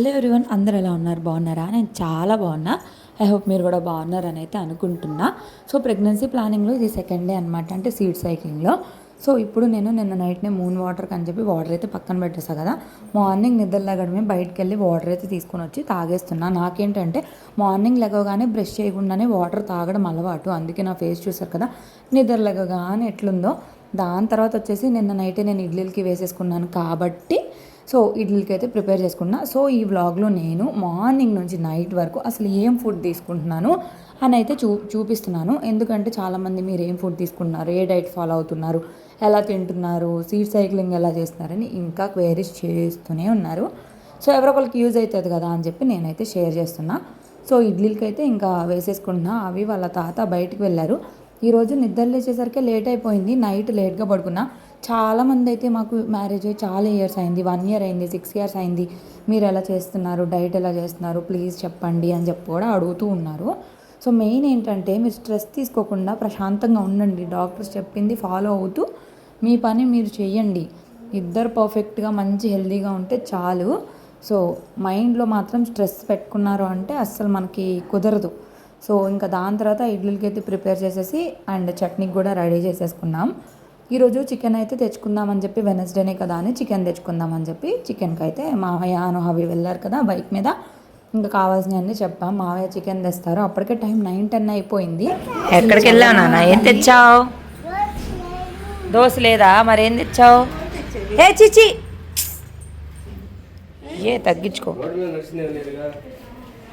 Hello everyone అందరు ఎలా ఉన్నారు? బాగున్నారా? నేను చాలా బాగున్నా. ఐ హోప్ మీరు కూడా బాగున్నారని అయితే అనుకుంటున్నా. సో ప్రెగ్నెన్సీ ప్లానింగ్లో ఇది సెకండ్ డే అనమాట అంటే సీడ్ సైక్లింగ్లో. సో ఇప్పుడు నేను నిన్న నైట్నే మూన్ వాటర్కి అని చెప్పి వాటర్ అయితే పక్కన పెట్టేసా కదా. మార్నింగ్ నిద్ర లేగడమే బయటకు వెళ్ళి వాటర్ అయితే తీసుకొని వచ్చి తాగేస్తున్నా. నాకేంటంటే మార్నింగ్ లెగవగానే బ్రష్ చేయకుండానే వాటర్ తాగడం అలవాటు. అందుకే నా ఫేస్ చూసారు కదా నిద్ర లెగగానే ఎట్లుందో. దాని తర్వాత వచ్చేసి నిన్న నైటే నేను ఇడ్లీలకి వేసేసుకున్నాను కాబట్టి సో ఇడ్లీకి అయితే ప్రిపేర్ చేసుకున్నా. సో ఈ వ్లాగ్లో నేను మార్నింగ్ నుంచి నైట్ వరకు అసలు ఏం ఫుడ్ తీసుకుంటున్నాను అని అయితే చూ చూపిస్తున్నాను. ఎందుకంటే చాలామంది మీరు ఏం ఫుడ్ తీసుకుంటున్నారు? ఏ డైట్ ఫాలో అవుతున్నారు? ఎలా తింటున్నారు? సీడ్ సైక్లింగ్ ఎలా చేస్తున్నారని ఇంకా క్వైరీస్ చేస్తూనే ఉన్నారు. సో ఎవరొకరికి యూజ్ అవుతుంది కదా అని చెప్పి నేనైతే షేర్ చేస్తున్నా. సో ఇడ్లీలకి అయితే ఇంకా వేసేసుకుంటున్నా అవి వాళ్ళ తాత బయటికి వెళ్ళారు. ఈరోజు నిద్ర లేచేసరికి లేట్ అయిపోయింది. నైట్ లేట్గా పడుకున్నా. చాలామంది అయితే మాకు మ్యారేజ్ అయ్యి చాలా ఇయర్స్ అయింది. వన్ ఇయర్ అయింది సిక్స్ ఇయర్స్ అయింది. మీరు ఎలా చేస్తున్నారు? డైట్ ఎలా చేస్తున్నారు? ప్లీజ్ చెప్పండి అని చెప్పి కూడా అడుగుతూ ఉన్నారు. సో మెయిన్ ఏంటంటే మీరు స్ట్రెస్ తీసుకోకుండా ప్రశాంతంగా ఉండండి. డాక్టర్స్ చెప్పింది ఫాలో అవుతూ మీ పని మీరు చేయండి. ఇద్దరు పర్ఫెక్ట్గా మంచి హెల్తీగా ఉంటే చాలు. సో మైండ్లో మాత్రం స్ట్రెస్ పెట్టుకున్నారు అంటే అస్సలు మనకి కుదరదు. సో ఇంకా దాని తర్వాత ఇడ్లీలకి అయితే ప్రిపేర్ చేసేసి అండ్ చట్నీకి కూడా రెడీ చేసేసుకున్నాం. ఈరోజు చికెన్ అయితే తెచ్చుకుందామని చెప్పి వెనస్డేనే కదా అని చికెన్ తెచ్చుకుందామని చెప్పి చికెన్కి అయితే మావయ్య అను అవి వెళ్ళారు కదా బైక్ మీద. ఇంకా కావాల్సినవన్నీ చెప్పాం. మావయ్య చికెన్ తెస్తారు. అప్పటికే టైం నైన్ టెన్ అయిపోయింది. ఎక్కడికి వెళ్ళావు నాన్న? ఏం తెచ్చావు? దోశ లేదా? మరేం తెచ్చావు? ఏ చిచి! ఏ తగ్గించుకో.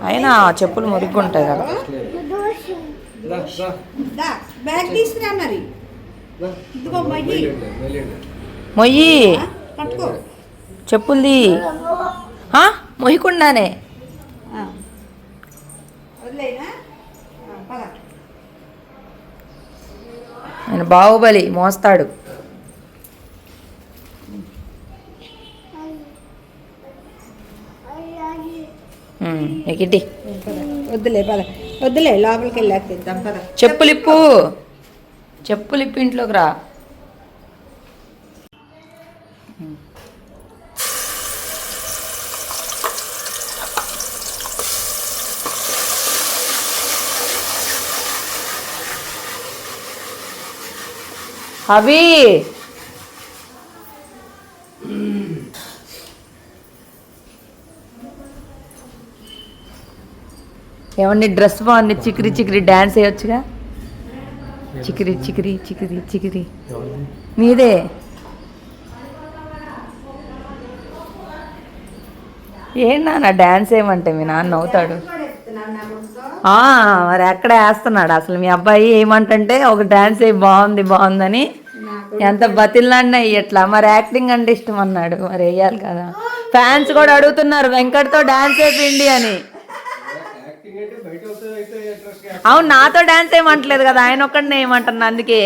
అయినా చెప్పులు మురిగ్గుంటాయి కదా. ఇదిగో మయ్యి. చెప్పులది ఆ, మొయ్యకుండానే. ఆయన బాహుబలి మోస్తాడు. ఎగిటి వద్దులే పద. వద్దులే లోపలికి వెళ్ళాక తిద్దాం చెప్పులు చెప్పులిప్పు ఇంట్లోకి రా. అవి ఏమండి డ్రెస్ బాగుంది చికిరి చికిరి డ్యాన్స్ వేయొచ్చుగా? చికిరి చికిరి చికిరి చికిరి. మీదే. ఏంటి నాన్న డ్యాన్స్ ఏమంటే మీ నాన్న నవ్వుతాడు. మరి ఎక్కడ వేస్తున్నాడు. అసలు మీ అబ్బాయి ఏమంటంటే ఒక డాన్స్ ఏ బాగుంది బాగుందని. ఎంత బతిల్లాడినా ఎట్లా మరి యాక్టింగ్ అంటే ఇష్టం అన్నాడు. మరి వేయాలి కదా. ఫ్యాన్స్ కూడా అడుగుతున్నారు వెంకట్తో డాన్స్ వేపిండి అని. అవును నాతో డాన్స్ ఏమంటలేదు కదా ఆయన ఒక్కడినే ఏమంటున్నా అందుకే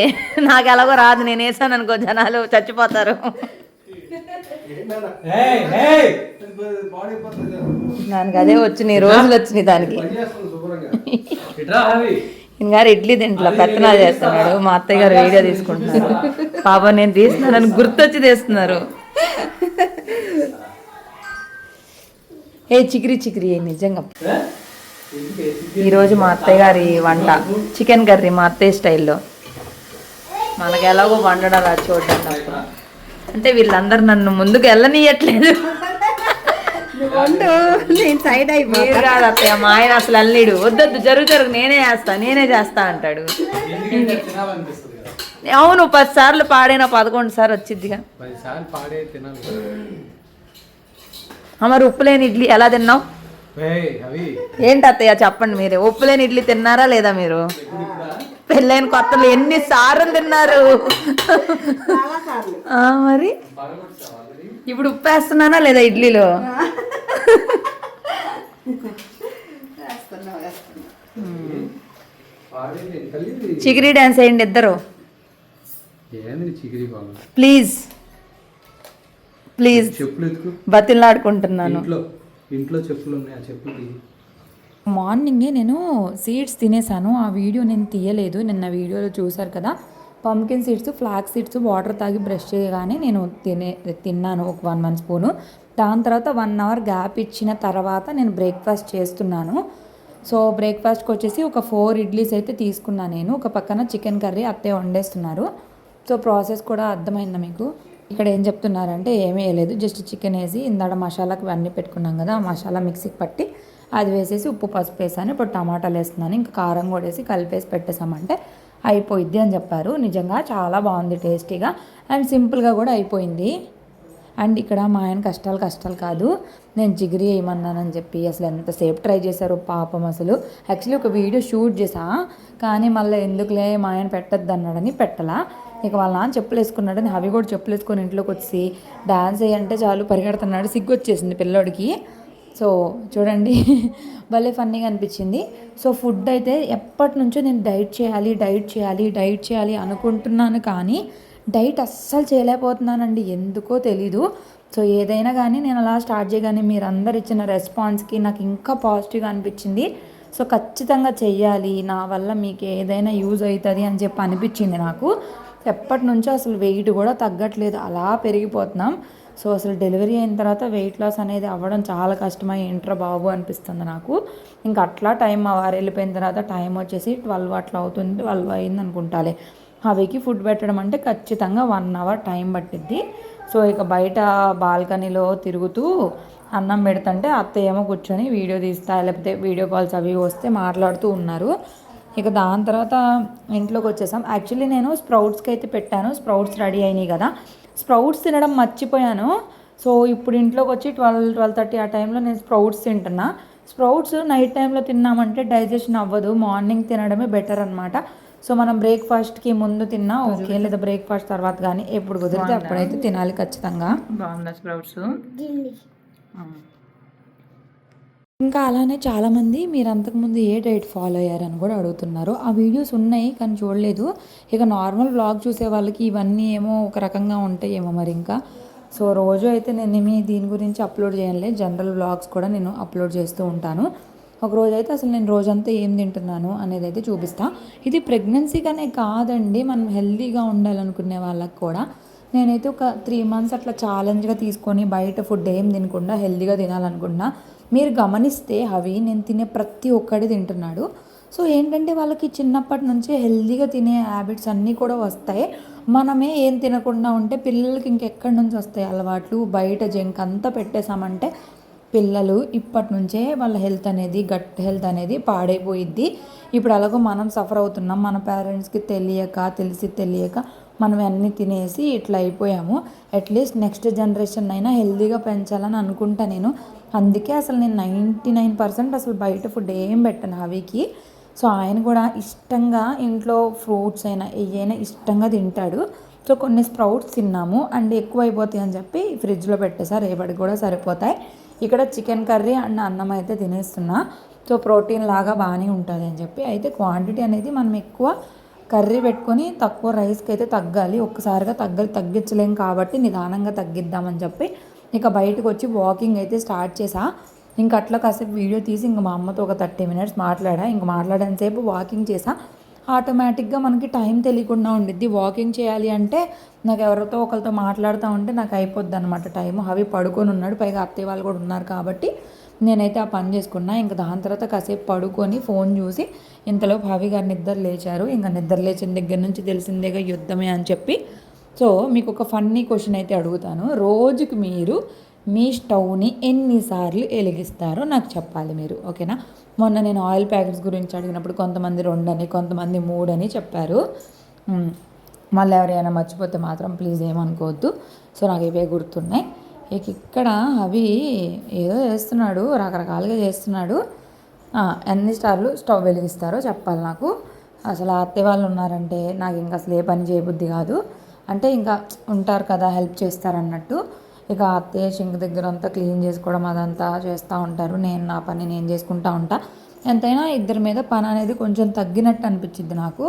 నాకు ఎలాగో రాదు నేను వేసాను అనుకో జనాలు చచ్చిపోతారు. దానికి అదే వచ్చినాయి రోజులు వచ్చినాయి దానికి. గారు ఇడ్లీ తింట్లో పెత్తనాలు చేస్తున్నాడు మా అత్తయ్య గారు వీడియో తీసుకుంటున్నారు. పాప నేను తీస్తున్నానని గుర్తొచ్చి తీస్తున్నారు. ఏ చికిరి చికిరి ఏ నిజంగా. ఈరోజు మా అత్తయ్య గారి వంట చికెన్ కర్రీ మా అత్తయ్య స్టైల్లో. మనకి ఎలాగో వండడం రాదు చూడడం అంటే వీళ్ళందరూ నన్ను ముందుకు వెళ్ళనీయట్లేదు. నువ్వు వండు నేను సైడ్ అయిపో మీరు కాదు అత్తయ్య మా ఆయన అసలు అల్లిడు. వద్దొద్దు జరుగు జరుగు నేనే చేస్తా నేనే చేస్తా అంటాడు. అవును పది సార్లు పాడైనా పదకొండు సార్లు వచ్చిద్దిగా. మరి ఉప్పు లేని ఇడ్లీ ఎలా తిన్నావు? ఏంటి అత్తయ్య చెప్పండి మీరే. ఉప్పు లేని ఇడ్లీ తిన్నారా లేదా మీరు? పెళ్ళైన కొత్తలు ఎన్ని సార్లు తిన్నారు? మరి? ఇప్పుడు ఉప్పు వేస్తున్నానా లేదా ఇడ్లీలో? చిగిరి డ్యాన్స్ వేయండి ఇద్దరు. ఏంది చిగిరి బాగా ప్లీజ్. ప్లీజ్. బతిలాడుకుంటున్నాను. ఇంట్లో చెప్పులు ఉన్నాయి? ఆ చెప్పులు మార్నింగే నేను సీడ్స్ తినేసాను. ఆ వీడియో నేను తీయలేదు. నిన్న వీడియోలో చూశారు కదా. Pumpkin seeds flax seeds water తాగి బ్రష్ చేయగానే నేను తినే తిన్నాను ఒక వన్ వన్ స్పూను. దాని తర్వాత వన్ అవర్ గ్యాప్ ఇచ్చిన తర్వాత నేను బ్రేక్ఫాస్ట్ చేస్తున్నాను. సో బ్రేక్ఫాస్ట్కి వచ్చేసి ఒక ఫోర్ ఇడ్లీస్ అయితే తీసుకున్నాను నేను. ఒక పక్కన చికెన్ కర్రీ అత్తే వండేస్తున్నారు. సో ప్రాసెస్ కూడా అర్థమైందా మీకు? ఇక్కడ ఏం చెప్తున్నారంటే ఏమీ వేయలేదు జస్ట్ చికెన్ వేసి ఇందాడ మసాలాకి అన్నీ పెట్టుకున్నాం కదా ఆ మసాలా మిక్సీకి పట్టి అది వేసేసి ఉప్పు పసుపు వేసాను ఇప్పుడు టమాటాలు వేస్తున్నాను ఇంకా కారం కూడా వేసి కలిపేసి పెట్టేసామంటే అయిపోయిద్ది అని చెప్పారు. నిజంగా చాలా బాగుంది టేస్టీగా అండ్ సింపుల్గా కూడా అయిపోయింది. అండ్ ఇక్కడ మా ఆయన కష్టాలు కష్టాలు కాదు నేను జిగిరి వేయమన్నానని చెప్పి అసలు ఎంతసేపు ట్రై చేశారు పాపం అసలు. యాక్చువల్లీ ఒక వీడియో షూట్ చేసా కానీ మళ్ళీ ఎందుకులే మా ఆయన పెట్టద్దు అన్నాడని పెట్టలా. ఇక వాళ్ళ నాన్న చెప్పులు వేసుకున్నాడని అవి కూడా చెప్పులు వేసుకొని ఇంట్లోకి వచ్చి డాన్స్ వేయంటే చాలు పరిగెడుతున్నాడు సిగ్గు వచ్చేసింది పిల్లోడికి. సో చూడండి భలే ఫన్నీగా అనిపించింది. సో ఫుడ్ అయితే ఎప్పటి నుంచో నేను డైట్ చేయాలి డైట్ చేయాలి డైట్ చేయాలి అనుకుంటున్నాను కానీ డైట్ అస్సలు చేయలేకపోతున్నానండి. ఎందుకో తెలీదు. సో ఏదైనా కానీ నేను అలా స్టార్ట్ చేయగానే మీరు అందరు ఇచ్చిన రెస్పాన్స్కి నాకు ఇంకా పాజిటివ్గా అనిపించింది. సో ఖచ్చితంగా చెయ్యాలి. నా వల్ల మీకు ఏదైనా యూజ్ అవుతుంది అని చెప్పి అనిపించింది నాకు. ఎప్పటి నుంచో అసలు వెయిట్ కూడా తగ్గట్లేదు. అలా పెరిగిపోతున్నాం. సో అసలు డెలివరీ అయిన తర్వాత వెయిట్ లాస్ అనేది అవ్వడం చాలా కష్టమై ఏంట్రా బాబు అనిపిస్తుంది నాకు. ఇంకా అట్లా టైం మా వారు వెళ్ళిపోయిన తర్వాత టైం వచ్చేసి ట్వెల్వ్ అట్లా అవుతుంది ట్వెల్వ్ అయింది అనుకుంటాలే. అవికి ఫుడ్ పెట్టడం అంటే ఖచ్చితంగా వన్ అవర్ టైం పట్టిద్ది. సో ఇక బయట బాల్కనీలో తిరుగుతూ అన్నం పెడుతుంటే అత్త ఏమో కూర్చొని వీడియో తీస్తా లేకపోతే వీడియో కాల్స్ అవి వస్తే మాట్లాడుతూ ఉన్నారు. ఇక దాని తర్వాత ఇంట్లోకి వచ్చేసాం. యాక్చువల్లీ నేను స్ప్రౌట్స్కి అయితే పెట్టాను. స్ప్రౌట్స్ రెడీ అయినాయి కదా. స్ప్రౌట్స్ తినడం మర్చిపోయాను. సో ఇప్పుడు ఇంట్లోకి వచ్చి ట్వెల్వ్ ట్వెల్వ్ థర్టీ ఆ టైంలో నేను స్ప్రౌట్స్ తింటున్నా. స్ప్రౌట్స్ నైట్ టైంలో తిన్నామంటే డైజెషన్ అవ్వదు. మార్నింగ్ తినడమే బెటర్ అనమాట సో మనం బ్రేక్ఫాస్ట్కి ముందు తిన్నా ఓకే. లేదా బ్రేక్ఫాస్ట్ తర్వాత కానీ ఎప్పుడు కుదిరితే అప్పుడైతే తినాలి ఖచ్చితంగా. బాగుందా స్ప్రౌట్స్? ఇంకా అలానే చాలామంది మీరు అంతకుముందు ఏ డైట్ ఫాలో అయ్యారని కూడా అడుగుతున్నారు. ఆ వీడియోస్ ఉన్నాయి కానీ చూడలేదు. ఇక నార్మల్ వ్లాగ్ చూసే వాళ్ళకి ఇవన్నీ ఏమో ఒక రకంగా ఉంటాయి ఏమో మరి ఇంకా. సో రోజు అయితే నేను ఏమి దీని గురించి అప్లోడ్ చేయలేదు జనరల్ వ్లాగ్స్ కూడా నేను అప్లోడ్ చేస్తూ ఉంటాను. ఒక రోజు అయితే అసలు నేను రోజంతా ఏం తింటున్నాను అనేది అయితే చూపిస్తా. ఇది ప్రెగ్నెన్సీగానే కాదండి. మనం హెల్తీగా ఉండాలనుకునే వాళ్ళకి కూడా. నేనైతే ఒక త్రీ మంత్స్ అట్లా ఛాలెంజ్గా తీసుకొని బయట ఫుడ్ ఏం తినకుండా హెల్తీగా తినాలనుకున్నా. మీరు గమనిస్తే అవి నేను తినే ప్రతి ఒక్కటి తింటున్నాడు. సో ఏంటంటే వాళ్ళకి చిన్నప్పటి నుంచే హెల్తీగా తినే హ్యాబిట్స్ అన్నీ కూడా వస్తాయి. మనమే ఏం తినకుండా ఉంటే పిల్లలకి ఇంకెక్కడి నుంచి వస్తాయి? అలవాట్లు బయట జంక్ అంతా పెట్టేశామంటే పిల్లలు ఇప్పటి నుంచే వాళ్ళ హెల్త్ అనేది గట్ హెల్త్ అనేది పాడైపోయిద్ది. ఇప్పుడు అలాగో మనం సఫర్ అవుతున్నాం. మన పేరెంట్స్కి తెలియక తెలిసి తెలియక మనం అన్నీ తినేసి ఇట్లా అయిపోయాము. అట్లీస్ట్ నెక్స్ట్ జనరేషన్ అయినా హెల్తీగా పెంచాలని అనుకుంటా నేను. అందుకే అసలు నేను నైంటీ నైన్ పర్సెంట్ అసలు బయట ఫుడ్ ఏం పెట్టను అవికి సో ఆయన కూడా ఇష్టంగా ఇంట్లో ఫ్రూట్స్ అయినా ఏవైనా ఇష్టంగా తింటాడు. సో కొన్ని స్ప్రౌట్స్ తిన్నాము. అండ్ ఎక్కువ అయిపోతాయి అని చెప్పి ఫ్రిడ్జ్లో పెట్టేసా రేపటికి కూడా సరిపోతాయి. ఇక్కడ చికెన్ కర్రీ అండ్ అన్నం అయితే తినేస్తున్నా. సో ప్రోటీన్ లాగా బాగానే ఉంటుంది అని చెప్పి. అయితే క్వాంటిటీ అనేది మనం ఎక్కువ కర్రీ పెట్టుకొని తక్కువ రైస్కి అయితే తగ్గాలి. ఒక్కసారిగా తగ్గ తగ్గించలేం కాబట్టి నిదానంగా తగ్గిద్దామని చెప్పి ఇక బయటకు వచ్చి వాకింగ్ అయితే స్టార్ట్ చేసా ఇంక అట్లా కాసేపు వీడియో తీసి ఇంక మా అమ్మతో ఒక థర్టీ మినిట్స్ మాట్లాడా. ఇంక మాట్లాడేంతసేపు వాకింగ్ చేసా ఆటోమేటిక్గా మనకి టైం తెలియకుండా ఉండిద్ది. వాకింగ్ చేయాలి అంటే నాకు ఎవరితో ఒకరితో మాట్లాడుతూ ఉంటే నాకు అయిపోద్ది అనమాట టైం అవి పడుకొని ఉన్నాడు. పైగా అత్తయ్య వాళ్ళు కూడా ఉన్నారు కాబట్టి నేనైతే ఆ పని చేసుకున్నా. ఇంకా దాని తర్వాత కాసేపు పడుకొని ఫోన్ చూసి ఇంతలో భావి గారు నిద్ర లేచారు. ఇంకా నిద్ర లేచిన దగ్గర నుంచి తెలిసిందేగా యుద్ధమే అని చెప్పి సో మీకు ఒక ఫన్నీ క్వశ్చన్ అయితే అడుగుతాను. రోజుకి మీరు మీ స్టవ్ని ఎన్నిసార్లు వెలిగిస్తారో నాకు చెప్పాలి మీరు ఓకేనా? మొన్న నేను ఆయిల్ ప్యాకెట్స్ గురించి అడిగినప్పుడు కొంతమంది రెండని కొంతమంది మూడని చెప్పారు. మళ్ళీ ఎవరైనా మర్చిపోతే మాత్రం ప్లీజ్ ఏమనుకోవద్దు. సో నాకు ఇవే గుర్తున్నాయి. ఇక ఇక్కడ అవి ఏదో చేస్తున్నాడు రకరకాలుగా చేస్తున్నాడు. ఎన్ని సార్లు స్టవ్ వెలిగిస్తారో చెప్పాలి నాకు. అసలు అత్తే వాళ్ళు ఉన్నారంటే నాకు ఇంకా అసలు ఏ పని చేయబుద్ధి కాదు. అంటే ఇంకా ఉంటారు కదా హెల్ప్ చేస్తారన్నట్టు. ఇక అత్తయ్య సింక్ దగ్గర అంతా క్లీన్ చేసుకోవడం అదంతా చేస్తూ ఉంటారు. నేను నా పని నేను చేసుకుంటా ఉంటా. ఎంతైనా ఇద్దరి మీద పని అనేది కొంచెం తగ్గినట్టు అనిపించింది నాకు.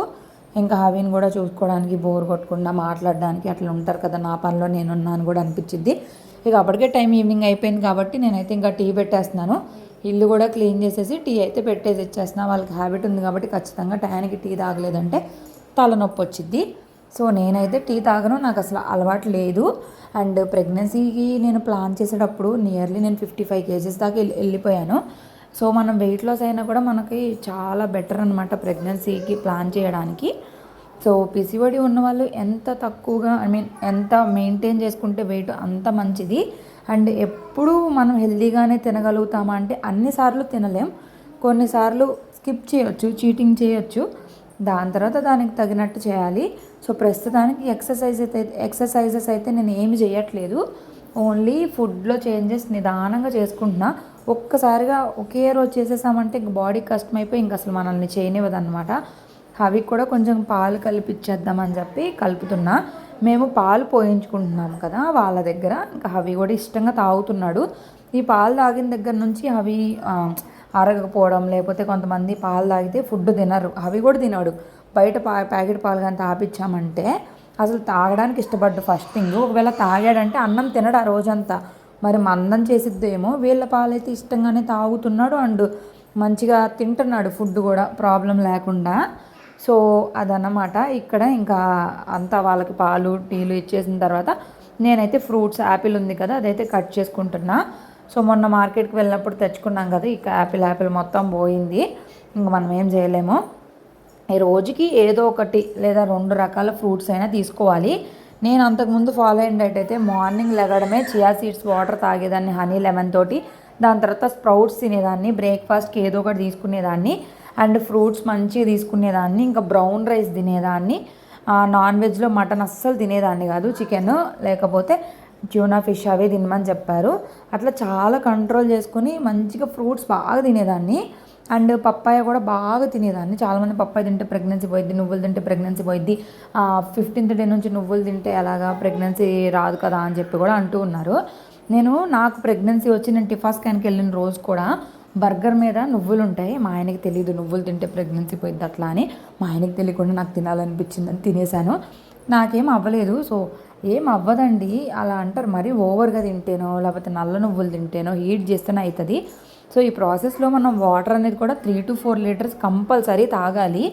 ఇంకా హవీని కూడా చూసుకోవడానికి బోర్ కొట్టకుండా మాట్లాడడానికి అట్లా ఉంటారు కదా నా పనిలో నేనున్నాను కూడా అనిపించింది ఇక అప్పటికే టైం ఈవినింగ్ అయిపోయింది కాబట్టి నేనైతే ఇంకా టీ పెట్టేస్తున్నాను. ఇల్లు కూడా క్లీన్ చేసేసి టీ అయితే పెట్టేసి ఇచ్చేస్తున్నా. వాళ్ళకి హ్యాబిట్ ఉంది కాబట్టి ఖచ్చితంగా టయానికి టీ తాగలేదంటే తలనొప్పి వచ్చింది సో నేనైతే టీ తాగను నాకు అసలు అలవాటు లేదు. అండ్ ప్రెగ్నెన్సీకి నేను ప్లాన్ చేసేటప్పుడు నియర్లీ నేను ఫిఫ్టీ ఫైవ్ కేజెస్ దాకా వెళ్ళి- వెళ్ళిపోయాను. సో మనం వెయిట్ లాస్ అయినా కూడా మనకి చాలా బెటర్ అనమాట ప్రెగ్నెన్సీకి ప్లాన్ చేయడానికి. సో పిసిఓడి ఉన్న వాళ్ళు ఎంత తక్కువగా ఐ మీన్ ఎంత మెయింటైన్ చేసుకుంటే వెయిట్ అంత మంచిది. అండ్ ఎప్పుడు మనం హెల్దీగానే తినగలుగుతామా అంటే అన్నిసార్లు తినలేం. కొన్నిసార్లు స్కిప్ చేయొచ్చు చీటింగ్ చేయొచ్చు. దాని తర్వాత దానికి తగినట్టు చేయాలి. సో ప్రస్తుతానికి ఎక్సర్సైజ్ అయితే ఎక్సర్సైజెస్ అయితే నేను ఏమి చేయట్లేదు. ఓన్లీ ఫుడ్లో చేంజెస్ నిదానంగా చేసుకుంటున్నా. ఒక్కసారిగా ఒకే రోజు చేసేసామంటే ఇంక బాడీ కష్టమైపోయి ఇంక అసలు మనల్ని చేయనివ్వదనమాట అవి కూడా కొంచెం పాలు కలిపిచ్చేద్దామని చెప్పి కలుపుతున్నా. మేము పాలు పోయించుకుంటున్నాం కదా వాళ్ళ దగ్గర. ఇంకా అవి కూడా ఇష్టంగా తాగుతున్నాడు. ఈ పాలు తాగిన దగ్గర నుంచి అవి అరగకపోవడం లేకపోతే కొంతమంది పాలు తాగితే ఫుడ్ తినరు. అవి కూడా తినడు. బయట పా ప్యాకెట్ పాలు కానీ తాపించామంటే అసలు తాగడానికి ఇష్టపడ్డు ఫస్ట్ థింగ్. ఒకవేళ తాగాడంటే అన్నం తినడు ఆ రోజంతా. మరి మందం చేసిద్దేమో వీళ్ళ పాలైతే ఇష్టంగానే తాగుతున్నాడు అండ్. మంచిగా తింటున్నాడు ఫుడ్ కూడా ప్రాబ్లం లేకుండా. సో అదన్నమాట. ఇక్కడ ఇంకా అంతా వాళ్ళకి పాలు టీలు ఇచ్చేసిన తర్వాత నేనైతే ఫ్రూట్స్ యాపిల్ ఉంది కదా అదైతే కట్ చేసుకుంటున్నా. సో మొన్న మార్కెట్కి వెళ్ళినప్పుడు తెచ్చుకున్నాం కదా ఇక యాపిల్ యాపిల్ మొత్తం పోయింది. ఇంక మనం ఏం చేయలేము. ఈ రోజుకి ఏదో ఒకటి లేదా రెండు రకాల ఫ్రూట్స్ అయినా తీసుకోవాలి. నేను అంతకుముందు ఫాలో అయిన అయితే మార్నింగ్ లెగడమే చియా సీడ్స్ వాటర్ తాగేదాన్ని హనీ లెమన్ తోటి. దాని తర్వాత స్ప్రౌట్స్ తినేదాన్ని బ్రేక్ఫాస్ట్కి ఏదో ఒకటి తీసుకునేదాన్ని. అండ్ ఫ్రూట్స్ మంచిగా తీసుకునేదాన్ని ఇంకా బ్రౌన్ రైస్ తినేదాన్ని. నాన్ వెజ్లో మటన్ అస్సలు తినేదాన్ని కాదు చికెన్. లేకపోతే ట్యూనా ఫిష్ అవి తినమని చెప్పారు. అట్లా చాలా కంట్రోల్ చేసుకుని మంచిగా ఫ్రూట్స్ బాగా తినేదాన్ని. అండ్ పప్పాయ కూడా బాగా తినేదాన్ని. చాలామంది పప్పాయ తింటే ప్రెగ్నెన్సీ పోయిద్ది నువ్వులు తింటే ప్రెగ్నెన్సీ పోయిద్ది. ఫిఫ్టీన్త్ డే నుంచి నువ్వులు తింటే ఎలాగా ప్రెగ్నెన్సీ రాదు కదా అని చెప్పి కూడా అంటూ ఉన్నారు. నేను నాకు ప్రెగ్నెన్సీ వచ్చి నేను టిఫా స్కాన్కి వెళ్ళిన రోజు కూడా బర్గర్ మీద నువ్వులు ఉంటాయి. మా ఆయనకి తెలియదు నువ్వులు తింటే ప్రెగ్నెన్సీ పోయిద్ది అట్లా అని. మా ఆయనకి తెలియకుండా నాకు తినాలనిపించిందని తినేసాను నాకేం అవ్వలేదు. సో ఏం అవ్వదండి. అలా అంటారు. మరి ఓవర్గా తింటేనో లేకపోతే నల్ల నువ్వులు తింటేనో హీట్ చేస్తేనే అవుతుంది సో ఈ ప్రాసెస్లో మనం వాటర్ అనేది కూడా three to four litres compulsory తాగాలి.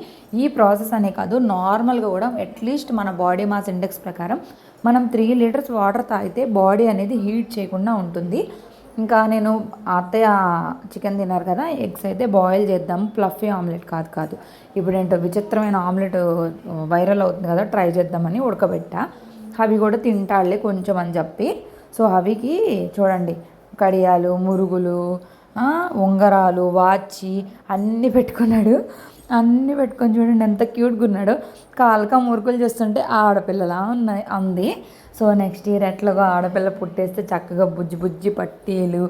ఈ ప్రాసెస్ అనే కాదు నార్మల్గా కూడా అట్లీస్ట్ మన బాడీ మాస్ ఇండెక్స్ ప్రకారం మనం త్రీ లీటర్స్ వాటర్ తాగితే బాడీ అనేది హీట్ చేయకుండా ఉంటుంది. ఇంకా నేను అత్తయ్య చికెన్ తిన్నారు కదా ఎగ్స్ అయితే బాయిల్ చేద్దాం ఫ్లఫీ ఆమ్లెట్ కాదు కాదు. ఇప్పుడు ఏంటో విచిత్రమైన ఆమ్లెట్ వైరల్ అవుతుంది కదా ట్రై చేద్దామని ఉడకబెట్టా. అవి కూడా తింటాళ్ళే కొంచెం అని చెప్పి. సో అవికి చూడండి కడియాలు మురుగులు ఉంగరాలు వాచి అన్నీ పెట్టుకున్నాడు. అన్నీ పెట్టుకొని చూడండి ఎంత క్యూట్గా ఉన్నాడు. కాలుక మురుకులు చేస్తుంటే ఆడపిల్లలా ఉన్నాయి అంది. సో నెక్స్ట్ ఇయర్ ఎట్లాగో ఆడపిల్ల పుట్టేస్తే చక్కగా బుజ్జి బుజ్జి పట్టీలు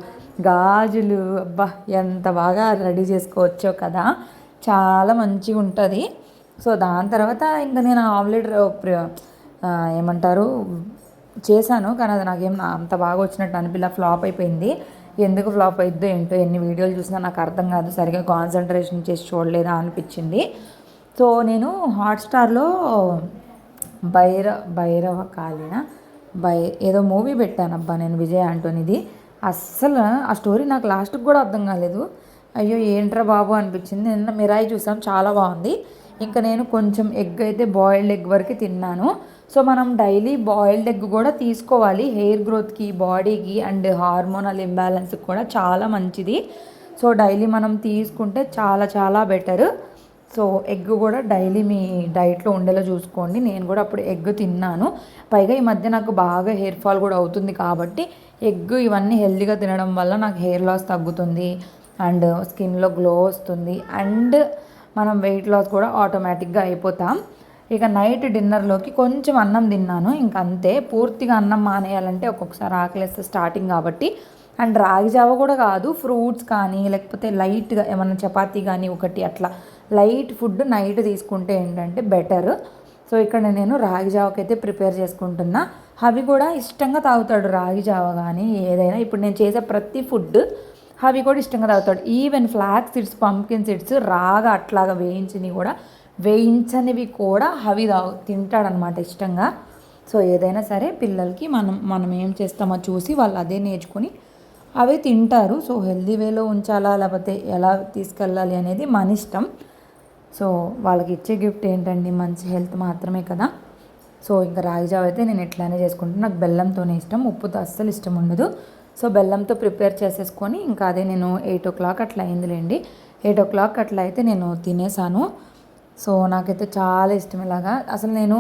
గాజులు. అబ్బా ఎంత బాగా రెడీ చేసుకోవచ్చో కదా. చాలా మంచిగా ఉంటుంది. సో దాని తర్వాత ఇంకా నేను ఆమ్లెట్ ఏమంటారు చేశాను. కానీ అది నాకేం అంత బాగా వచ్చినట్టు అనిపిల్ల ఫ్లాప్ అయిపోయింది. ఎందుకు ఫ్లాప్ అయిద్దో ఏంటో ఎన్ని వీడియోలు చూసినా నాకు అర్థం కాదు సరిగా కాన్సన్ట్రేషన్ చేసి చూడలేదా అనిపించింది. సో నేను హాట్స్టార్లో భైర భైరవ కాలిన బై ఏదో మూవీ పెట్టాను అబ్బా నేను విజయ్ ఆంటోనిది. అస్సలు ఆ స్టోరీ నాకు లాస్ట్కి కూడా అర్థం కాలేదు. అయ్యో ఏంట్రా బాబు అనిపించింది. నిన్న మిరాయి చూసాం చాలా బాగుంది. ఇంకా నేను కొంచెం ఎగ్ అయితే బాయిల్డ్ ఎగ్ వరకు తిన్నాను. సో మనం డైలీ బాయిల్డ్ ఎగ్ కూడా తీసుకోవాలి. హెయిర్ గ్రోత్కి బాడీకి అండ్ హార్మోనల్ ఇంబ్యాలెన్స్కి కూడా చాలా మంచిది. సో డైలీ మనం తీసుకుంటే చాలా చాలా బెటర్. సో ఎగ్ కూడా డైలీ మీ డైట్లో ఉండేలా చూసుకోండి. నేను కూడా అప్పుడు ఎగ్ తిన్నాను. పైగా ఈ మధ్య నాకు బాగా హెయిర్ ఫాల్ కూడా అవుతుంది కాబట్టి ఎగ్ ఇవన్నీ హెల్దీగా తినడం వల్ల నాకు హెయిర్ లాస్ తగ్గుతుంది అండ్ స్కిన్లో గ్లో వస్తుంది అండ్ మనం వెయిట్ లాస్ కూడా ఆటోమేటిక్గా అయిపోతాం. ఇక నైట్ డిన్నర్లోకి కొంచెం అన్నం తిన్నాను. ఇంక అంతే పూర్తిగా అన్నం మానేయాలంటే ఒక్కొక్కసారి ఆకలిస్తే స్టార్టింగ్ కాబట్టి. అండ్ రాగి జావ కూడా కాదు ఫ్రూట్స్ కానీ లేకపోతే లైట్గా ఏమన్నా చపాతీ కానీ ఒకటి అట్లా లైట్ ఫుడ్ నైట్ తీసుకుంటే ఏంటంటే బెటర్. సో ఇక్కడ నేను రాగి జావకైతే ప్రిపేర్ చేసుకుంటున్నా. అవి కూడా ఇష్టంగా తాగుతాడు రాగి జావ కానీ ఏదైనా. ఇప్పుడు నేను చేసే ప్రతి ఫుడ్ అవి కూడా ఇష్టంగా తాగుతాడు. Even flax seeds pumpkin seeds రాగా అట్లాగా వేయించినవి కూడా వేయించనివి కూడా అవి తాగు తింటాడనమాట ఇష్టంగా. సో ఏదైనా సరే పిల్లలకి మనం మనం ఏం చేస్తామో చూసి వాళ్ళు అదే నేర్చుకొని అవే తింటారు. సో హెల్దీ వేలో ఉంచాలా లేకపోతే ఎలా తీసుకెళ్ళాలి అనేది మన ఇష్టం. సో వాళ్ళకి ఇచ్చే గిఫ్ట్ ఏంటండి? మంచి హెల్త్ మాత్రమే కదా. సో ఇంకా రాగి జావ అయితే నేను ఇట్లానే చేసుకుంటాను నాకు బెల్లంతోనే ఇష్టం. ఉప్పుతో అస్సలు ఇష్టం ఉండదు. సో బెల్లంతో ప్రిపేర్ చేసేసుకొని ఇంకా అదే నేను ఎయిట్ ఓ క్లాక్ అట్లా అయిందిలేండి. ఎయిట్ ఓ క్లాక్ అట్లా అయితే నేను తినేసాను. సో నాకైతే చాలా ఇష్టం ఇలాగా. అసలు నేను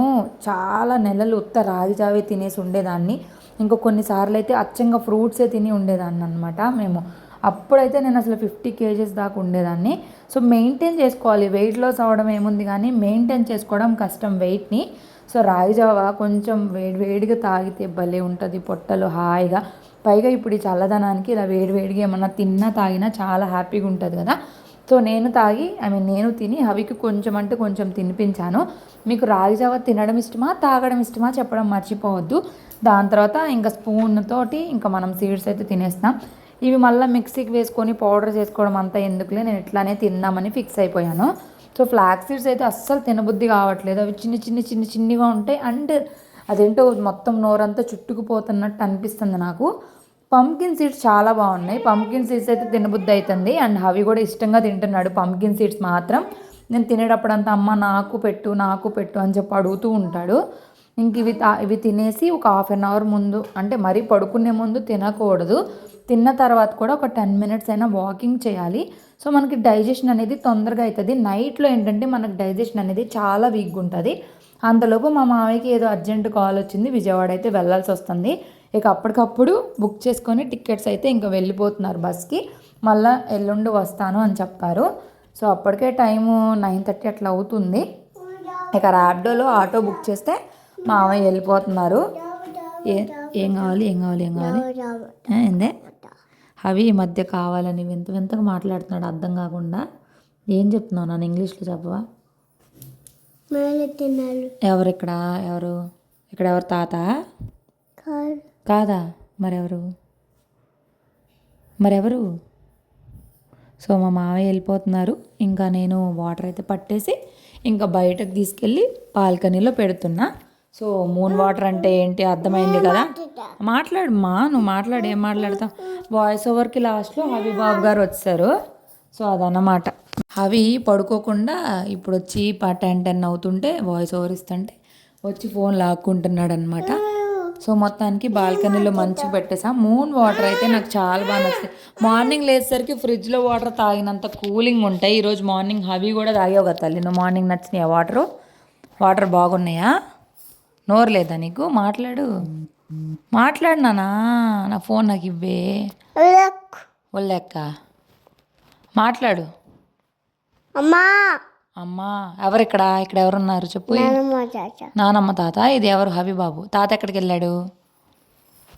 చాలా నెలలు ఉత్త రాగి జావే తినేసి ఉండేదాన్ని. ఇంకో కొన్నిసార్లు అయితే అచ్చంగా ఫ్రూట్సే తిని ఉండేదాన్ని అనమాట మేము. అప్పుడైతే నేను అసలు ఫిఫ్టీ కేజెస్ దాకా ఉండేదాన్ని. సో మెయింటైన్ చేసుకోవాలి. వెయిట్ లాస్ అవ్వడం ఏముంది కానీ మెయింటైన్ చేసుకోవడం కష్టం వెయిట్ని. సో రాగిజావ కొంచెం వేడి వేడిగా తాగితే భలే ఉంటుంది పొట్టలు హాయిగా. పైగా ఇప్పుడు ఈ చల్లదనానికి ఇలా వేడి వేడిగా ఏమన్నా తిన్నా తాగినా చాలా హ్యాపీగా ఉంటుంది కదా. సో నేను తాగి ఐ మీన్ నేను తిని హవికి కొంచెం అంటే కొంచెం తినిపించాను. మీకు రాగి జావ తినడం ఇష్టమా తాగడం ఇష్టమా చెప్పడం మర్చిపోవద్దు. దాని తర్వాత ఇంకా స్పూన్ తోటి ఇంకా మనం సీడ్స్ అయితే తినేస్తాం ఇవి మళ్ళీ మిక్సీకి వేసుకొని పౌడర్ చేసుకోవడం అంతా ఎందుకులే నేను ఇట్లానే తిందామని ఫిక్స్ అయిపోయాను. సో ఫ్లాక్ సీడ్స్ అయితే అస్సలు తినబుద్ధి కావట్లేదు. అవి చిన్న చిన్న చిన్న చిన్నగా ఉంటాయి అండ్ అదేంటో మొత్తం నోరంతా చుట్టుకుపోతున్నట్టు అనిపిస్తుంది నాకు. పంకిన్ సీడ్స్ చాలా బాగున్నాయి. పంకిన్ సీడ్స్ అయితే తినబుద్ధి అవుతుంది అండ్ అవి కూడా ఇష్టంగా తింటున్నాడు పంకిన్ సీడ్స్ మాత్రం. నేను తినేటప్పుడంతా అమ్మ నాకు పెట్టు నాకు పెట్టు అని చెప్పి అడుగుతూ ఉంటాడు. ఇంక ఇవి ఇవి తినేసి ఒక హాఫ్ అన్ అవర్ ముందు అంటే మరీ పడుకునే ముందు తినకూడదు. తిన్న తర్వాత కూడా ఒక టెన్ మినిట్స్ అయినా వాకింగ్ చేయాలి. సో మనకి డైజెషన్ అనేది తొందరగా అవుతుంది నైట్లో ఏంటంటే మనకి డైజెషన్ అనేది చాలా వీక్గా ఉంటుంది. అంతలోపు మా మామయ్యకి ఏదో అర్జెంట్ కాల్ వచ్చింది. విజయవాడ అయితే వెళ్ళాల్సి వస్తుంది. ఇక అప్పటికప్పుడు బుక్ చేసుకొని టికెట్స్ అయితే ఇంకా వెళ్ళిపోతున్నారు బస్కి. మళ్ళీ ఎల్లుండి వస్తాను అని చెప్పారు. సో అప్పటికే టైము నైన్ థర్టీ అట్లా అవుతుంది. ఇక ర్యాపిడోలో ఆటో బుక్ చేస్తే మామయ్య వెళ్ళిపోతున్నారు. ఏ ఏం కావాలి ఏం కావాలి ఏం కావాలి? ఏందే? అవి ఈ మధ్య కావాలని వింత వింతగా మాట్లాడుతున్నాడు అర్థం కాకుండా. ఏం చెప్తున్నావు నన్ను ఇంగ్లీష్లో చెప్పవా? ఎవరు ఇక్కడ ఎవరు? ఇక్కడ ఎవరు తాత? కాదు? మరెవరు? మరెవరు? సో మా మావయ్య వెళ్ళిపోతున్నారు. ఇంకా నేను వాటర్ అయితే పట్టేసి ఇంకా బయటకు తీసుకెళ్ళి బాల్కనీలో పెడుతున్నా. సో మూన్ వాటర్ అంటే ఏంటి? అర్థమైంది కదా? మాట్లాడు మా నువ్వు మాట్లాడు ఏం మాట్లాడతావు? వాయిస్ ఓవర్కి లాస్ట్లో హవి బాబు గారు వచ్చారు. సో అదన్నమాట. అవి పడుకోకుండా ఇప్పుడు వచ్చి టెన్ టెన్ అవుతుంటే వాయిస్ ఓవర్ ఇస్తుంటే వచ్చి ఫోన్ లాక్కుంటున్నాడు అనమాట సో మొత్తానికి బాల్కనీలో మంచిగా పెట్టేసా. మూన్ వాటర్ అయితే నాకు చాలా బాగా నచ్చుతాయి. మార్నింగ్ లేచేసరికి ఫ్రిడ్జ్లో వాటర్ తాగినంత కూలింగ్ ఉంటాయి. ఈరోజు మార్నింగ్ హవి కూడా తాగావు కదా తల్లి. నువ్వు మార్నింగ్ నచ్చినాయా వాటరు వాటర్ బాగున్నాయా? నోరు లేదా నీకు? మాట్లాడు. మాట్లాడు నానా నా ఫోన్ నాకు ఇవ్వే. ఒళ్ళెక్క మాట్లాడు. అమ్మా. అమ్మా ఎవరు ఇక్కడ ఇక్కడ ఎవరున్నారు చెప్పు నానమ్మ తాత? ఇది ఎవరు? హబీబాబు. తాత ఎక్కడికి వెళ్ళాడు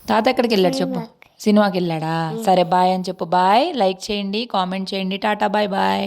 తాత ఎక్కడికి వెళ్ళాడు చెప్పు. సినిమాకి. వెళ్ళాడా? సరే బాయ్ అని చెప్పు. బాయ్. లైక్ చేయండి కామెంట్ చేయండి. Tata bye bye.